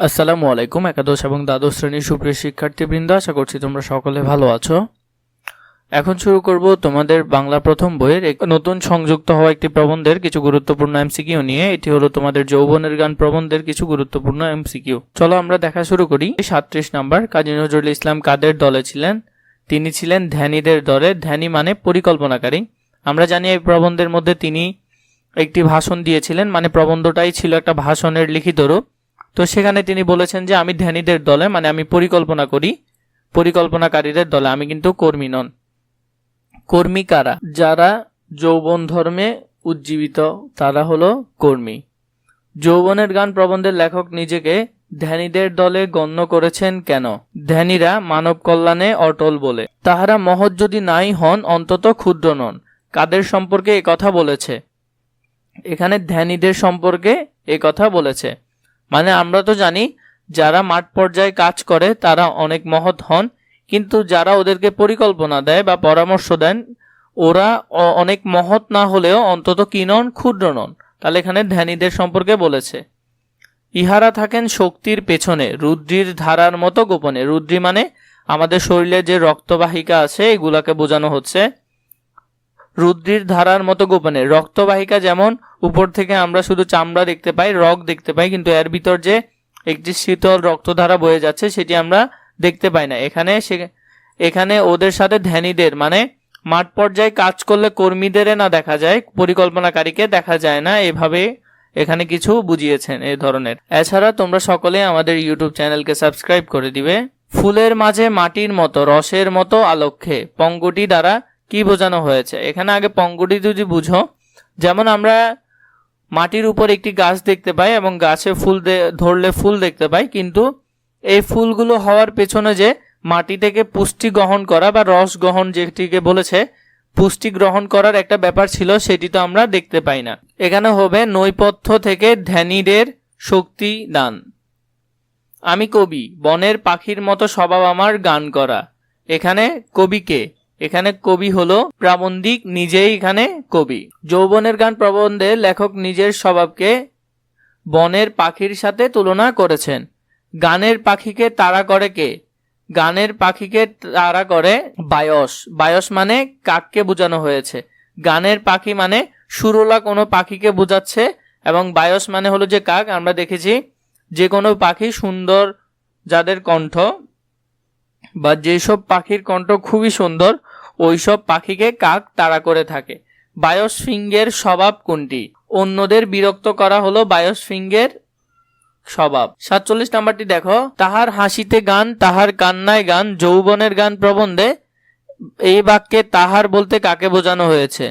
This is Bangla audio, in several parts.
আসসালামু আলাইকুম, একাদশ এবং দ্বাদশ শ্রেণির সুপ্রিয় শিক্ষার্থীবৃন্দ, আশা করছি তোমরা সকলে ভালো আছো। এখন শুরু করব তোমাদের বাংলা প্রথম বইয়ের নতুন সংযুক্ত হওয়া একটি প্রবন্ধের কিছু গুরুত্বপূর্ণ এমসিকিউ নিয়ে। এটি হলো তোমাদের যৌবনের গান প্রবন্ধের কিছু গুরুত্বপূর্ণ এমসিকিউ। চলো আমরা দেখা শুরু করি। সাতত্রিশ নাম্বার, কাজী নজরুল ইসলাম কাদের দলে ছিলেন? তিনি ছিলেন ধ্যানীদের দলে। ধ্যানী মানে পরিকল্পনাকারী। আমরা জানি এই প্রবন্ধের মধ্যে তিনি একটি ভাষণ দিয়েছিলেন মানে প্রবন্ধটাই ছিল একটা ভাষণের লিখিত রূপ। তো সেখানে তিনি বলেছেন যে, আমি ধ্যানীদের দলে মানে আমি পরিকল্পনা করি, পরিকল্পনাকারীদের দলে। আমি কিন্তু কর্মী নন। কর্মী কারা? যারা যৌবন ধর্মে উজ্জীবিত, তারা হলো কর্মী। যৌবনের গান প্রবন্ধের লেখক নিজেকে ধ্যানীদের দলে গণ্য করেছেন কেন? ধ্যানীরা মানব কল্যাণে অটল বলে। তাহারা মহৎ যদি নাই হন, অন্তত ক্ষুদ্র নন। কাদের সম্পর্কে কথা বলেছে? এখানে ধ্যানীদের সম্পর্কে কথা বলেছে। মানে আমরা তো জানি, যারা মাঠ পর্যায়ে কাজ করে, তারা অনেক মহৎ হন, কিন্তু যারা ওদেরকে পরিকল্পনা দেয় বা পরামর্শ দেন, ওরা অনেক মহৎ না হলেও অন্তত কি নন, ক্ষুদ্র নন। তাহলে এখানে ধ্যানীদের সম্পর্কে বলেছে। ইহারা থাকেন শক্তির পেছনে, রুদ্রির ধারার মতো গোপনে। রুদ্রি মানে আমাদের শরীরে যে রক্তবাহিকা আছে, এগুলাকে বোঝানো হচ্ছে রুদ্রির ধারার মতো গোপনে। রক্তবাহিকা যেমন, উপর থেকে আমরা শুধু চামড়া দেখতে পাই রক দেখতে পাই, কিন্তু এর ভিতর যে একটি শীতল রক্তধারা বয়ে যাচ্ছে, সেটি আমরা দেখতে পাই না। এখানে সে, এখানে ওদের সাথে ধ্যানীদের মানে মাঠ পর্যায়ে কাজ করলে কর্মীদের না দেখা যায়, পরিকল্পনাকারীকে দেখা যায় না। এভাবে এখানে কিছু বুঝিয়েছেন এই ধরনের। এছাড়া তোমরা সকলে আমাদের ইউটিউব চ্যানেলকে সাবস্ক্রাইব করে দিবে। ফুলের মাঝে মাটির মতো, রসের মতো আলক্ষ্যে পঙ্গটি দ্বারা কি বোঝানো হয়েছে? এখানে আগে পঙ্গটি যদি বুঝো, যেমন আমরা মাটির উপর একটি গাছ দেখতে পাই এবং গাছে ফুল ধরলে ফুল দেখতে পাই, কিন্তু এই ফুলগুলো হওয়ার পেছনে যে মাটি থেকে পুষ্টি গ্রহণ করা বা রস গ্রহণ যেটিকে বলেছে, পুষ্টি গ্রহণ করার একটা ব্যাপার ছিল, সেটি তো আমরা দেখতে পাই না। এখানে হবে নৈপথ্য থেকে ধ্যানীদের শক্তি দান। আমি কবি, বনের পাখির মতো স্বভাব আমার গান করা। এখানে কবিকে এখানে কবি হলো প্রাবন্ধিক, নিজেই এখানে কবি। যৌবনের গান প্রবন্ধে লেখক নিজের স্বভাবকে বনের পাখির সাথে তুলনা করেছেন। গানের পাখিকে তাড়া করে কে? গানের পাখিকে তাড়া করে বায়স। বায়স মানে কাককে বোঝানো হয়েছে। গানের পাখি মানে সুরলা কোনো পাখিকে বোঝাচ্ছে এবং বায়স মানে হলো যে কাক। আমরা দেখেছি যে কোনো পাখি সুন্দর যাদের কণ্ঠ বা যেসব পাখির কণ্ঠ খুবই সুন্দর ওইসব পাখিকে কাক তাড়া করে থাকে। বায়োসফিঙ্গের স্বভাব কোনটি? অন্যদের বিরক্ত করা হলো বায়োসফিঙ্গের স্বভাব। সাতচল্লিশ নাম্বারটি দেখো। তাহার হাসিতে গান, তাহার কান্নায় গান, যৌবনের গান প্রবন্ধে এই বাক্যে তাহার বলতে কাকে বোঝানো হয়েছে?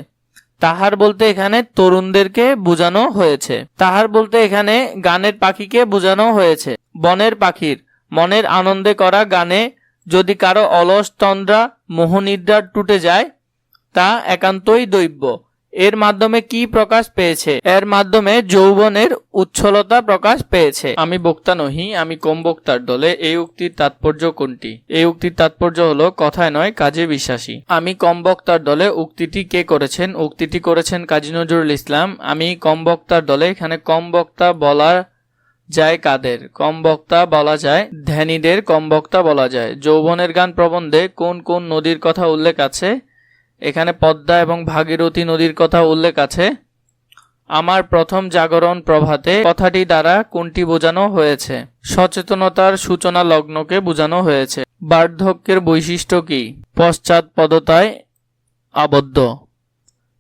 তাহার বলতে এখানে তরুণদেরকে বোঝানো হয়েছে। তাহার বলতে এখানে গানের পাখিকে বোঝানো হয়েছে। বনের পাখির, মনের আনন্দে করা গানে যদি কারও অলস তন্দ্রা, মোহনিদ্রা টুটে যায়, তা একান্তই দৈব্য। এর মাধ্যমে কি প্রকাশ পেয়েছে? এর মাধ্যমে যৌবনের উচ্ছলতা প্রকাশ পেয়েছে। আমি বক্তা নহি, আমি কম বক্তার দলে। এই উক্তির তাৎপর্য কোনটি? এই উক্তির তাৎপর্য হলো, কথায় নয়, কাজে বিশ্বাসী। আমি কম বক্তার দলে উক্তিটি কে করেছেন? উক্তিটি করেছেন কাজী নজরুল ইসলাম। আমি কম বক্তার দলে, এখানে কম বক্তা বলা যায় কাদের? কম বক্তা বলা যায়, ধ্যানীদের কম বক্তা বলা যায়। যৌবনের গান প্রবন্ধে কোন কোন নদীর কথা উল্লেখ আছে? এখানে পদ্মা এবং ভাগীরথী নদীর কথা উল্লেখ আছে। আমার প্রথম জাগরণ প্রভাতে কথাটি দ্বারা কোনটি বোঝানো হয়েছে? সচেতনতার সূচনা লগ্নকে বোঝানো হয়েছে। বার্ধক্যের বৈশিষ্ট্য কি? পশ্চাৎপদতায় আবদ্ধ।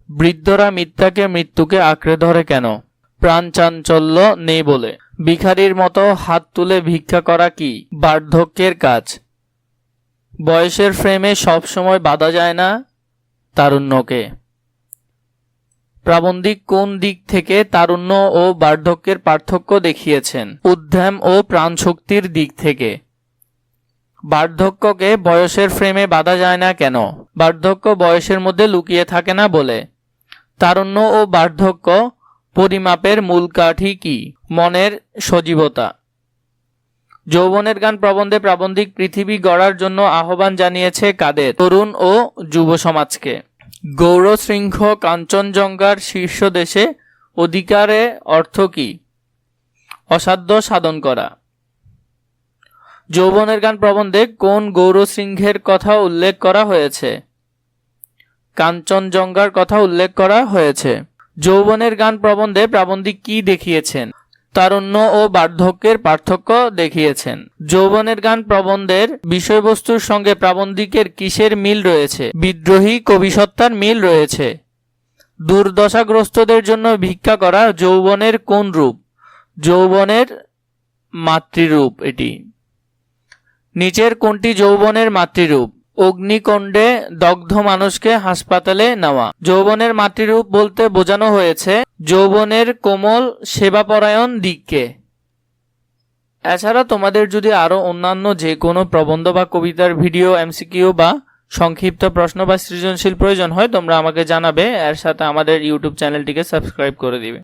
বৃদ্ধরা মিথ্যাকে মৃত্যুকে আঁকড়ে ধরে কেন? প্রাণ চাঞ্চল্য নেই বলে। ভিখারির মতো হাত তুলে ভিক্ষা করা কি বার্ধক্যের কাজ? বয়সের ফ্রেমে সব সময় বাধা যায় না তারুণ্যকে। প্রাবন্ধিক কোন দিক থেকে তারুণ্য ও বার্ধক্যের পার্থক্য দেখিয়েছেন? উদ্যম ও প্রাণশক্তির দিক থেকে। বার্ধক্যকে বয়সের ফ্রেমে বাধা যায় না কেন? বার্ধক্য বয়সের মধ্যে লুকিয়ে থাকে না বলে। তারুণ্য ও বার্ধক্য পরিমাপের মূল কাঠি কি? মনের সজীবতা। যৌবনের গান প্রবন্ধে প্রাবন্ধিক পৃথিবী গড়ার জন্য আহ্বান জানিয়েছে কাদের? তরুণ ও যুব সমাজকে। গৌর শৃঙ্খ কাঞ্চনজঙ্ঘার শীর্ষ দেশে অধিকারে অর্থ কি? অসাধ্য সাধন করা। যৌবনের গান প্রবন্ধে কোন গৌরসিংহের কথা উল্লেখ করা হয়েছে? কাঞ্চনজঙ্ঘার কথা উল্লেখ করা হয়েছে। যৌবনের গান প্রবন্ধে প্রাবন্ধিক কি দেখিয়েছেন? তারুণ্য ও বার্ধক্যের পার্থক্য দেখিয়েছেন। যৌবনের গান প্রবন্ধের বিষয়বস্তুর সঙ্গে প্রাবন্ধিকের কিসের মিল রয়েছে? বিদ্রোহী কবিসত্তার মিল রয়েছে। দুর্দশাগ্রস্তদের জন্য ভিক্ষা করা যৌবনের কোন রূপ? যৌবনের মাতৃরূপ এটি। নিচের কোনটি যৌবনের মাতৃরূপ? অগ্নিকণ্ডে দগ্ধ মানুষকে হাসপাতালে নেওয়া। যৌবনের মাতৃরূপ বলতে বোঝানো হয়েছে যৌবনের কোমল সেবাপরায়ণ দিককে। এছাড়া তোমাদের যদি আরও অন্যান্য যে কোনো প্রবন্ধ বা কবিতার ভিডিও, এমসিকিউ বা সংক্ষিপ্ত প্রশ্ন বা সৃজনশীল প্রয়োজন হয়, তোমরা আমাকে জানাবে। এর সাথে আমাদের ইউটিউব চ্যানেলটিকে সাবস্ক্রাইব করে দিবে।